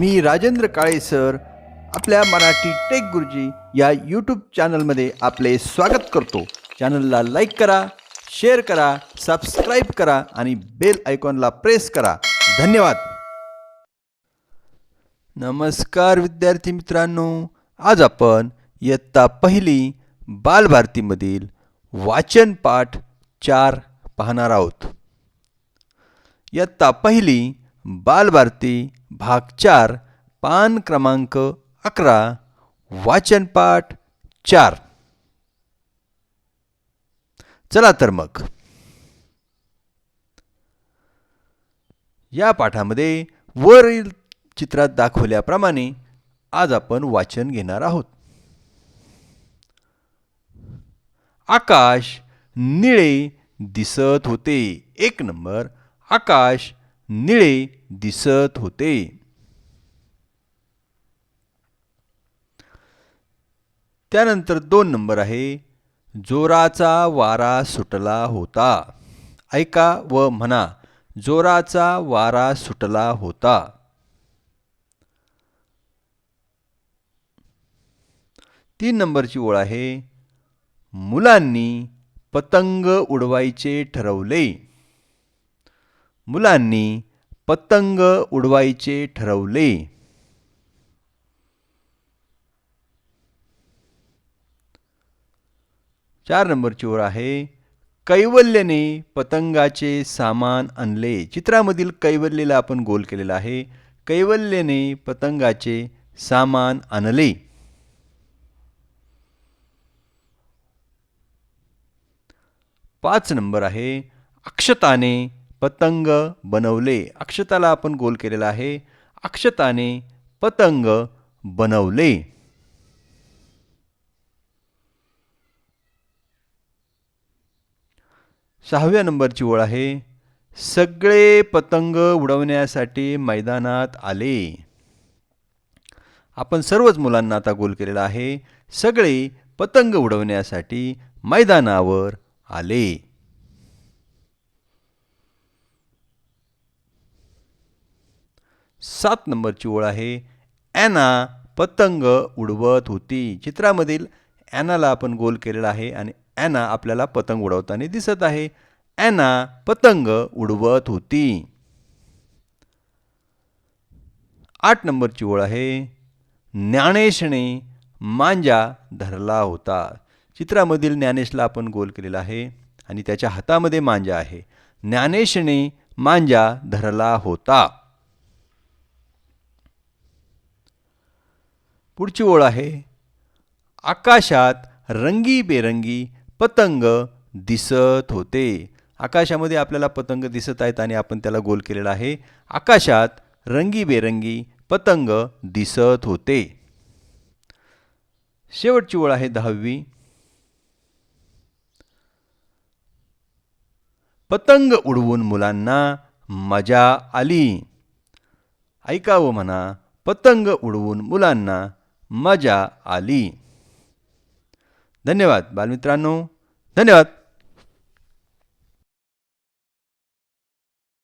मी Rajendra Kale sir. आपल्या Marathi take गुरुजी या यूट्यूब चॅनलमध्ये आपले स्वागत करतो. चॅनलला लाईक करा शेअर करा सबस्क्राईब करा आणि बेल आयकॉनला प्रेस करा. धन्यवाद. नमस्कार विद्यार्थी मित्रांनो. आज आपण इयत्ता पहिली बालभारतीमधील वाचन पाठ चार पाहणार आहोत. इयत्ता पहिली बालभारती भाग चार पान क्रमांक अकरा वाचन पाठ चार. चला तर मग. या पाठामध्ये वरील चित्रात दाखवल्याप्रमाणे आज आपण वाचन घेणार आहोत. आकाश निळे दिसत होते. एक नंबर. आकाश निळे दिसत होते. त्यानंतर दोन नंबर आहे. जोराचा वारा सुटला होता. ऐका व म्हणा जोराचा वारा सुटला होता. तीन नंबरची ओळ आहे. मुलांनी पतंग उडवायचे ठरवले. मुलांनी पतंग उडवायचे ठरवले. चार नंबरची ओळ आहे कैवल्यने पतंगाचे सामान आणले. चित्रामधील कैवल्यला आपण गोल केलेला आहे. कैवल्यने पतंगाचे सामान आणले. पाच नंबर आहे अक्षताने पतंग बनवले. अक्षताला आपण गोल केलेला आहे. अक्षताने पतंग बनवले. सहाव्या नंबरची ओळ आहे. सगळे पतंग उडवण्यासाठी मैदानात आले. आपण सर्वच मुलांना आता गोल केलेला आहे. सगळे पतंग उडवण्यासाठी मैदानावर आले. सात नंबरची ओळ आहे ॲना पतंग उडवत होती. चित्रामधील ॲनाला आपण गोल केलेला आहे आणि ॲना आपल्याला पतंग उडवताना दिसत आहे. ॲना पतंग उडवत होती. आठ नंबरची ओळ आहे ज्ञानेशने मांजा धरला होता. चित्रामधील ज्ञानेशला आपण गोल केलेला आहे आणि त्याच्या हातामध्ये मांजा आहे. ज्ञानेशने मांजा धरला होता. पुढची ओळ आहे. आकाशात रंगीबेरंगी पतंग दिसत होते. आकाशामध्ये आपल्याला पतंग दिसत आहेत आणि आपण त्याला गोल केलेला आहे. आकाशात रंगीबेरंगी पतंग दिसत होते. शेवटची ओळ आहे दहावी. पतंग उडवून मुलांना मजा आली. ऐकावं म्हणा पतंग उडवून मुलांना मजा आली. धन्यवाद बालमित्रांनो. धन्यवाद.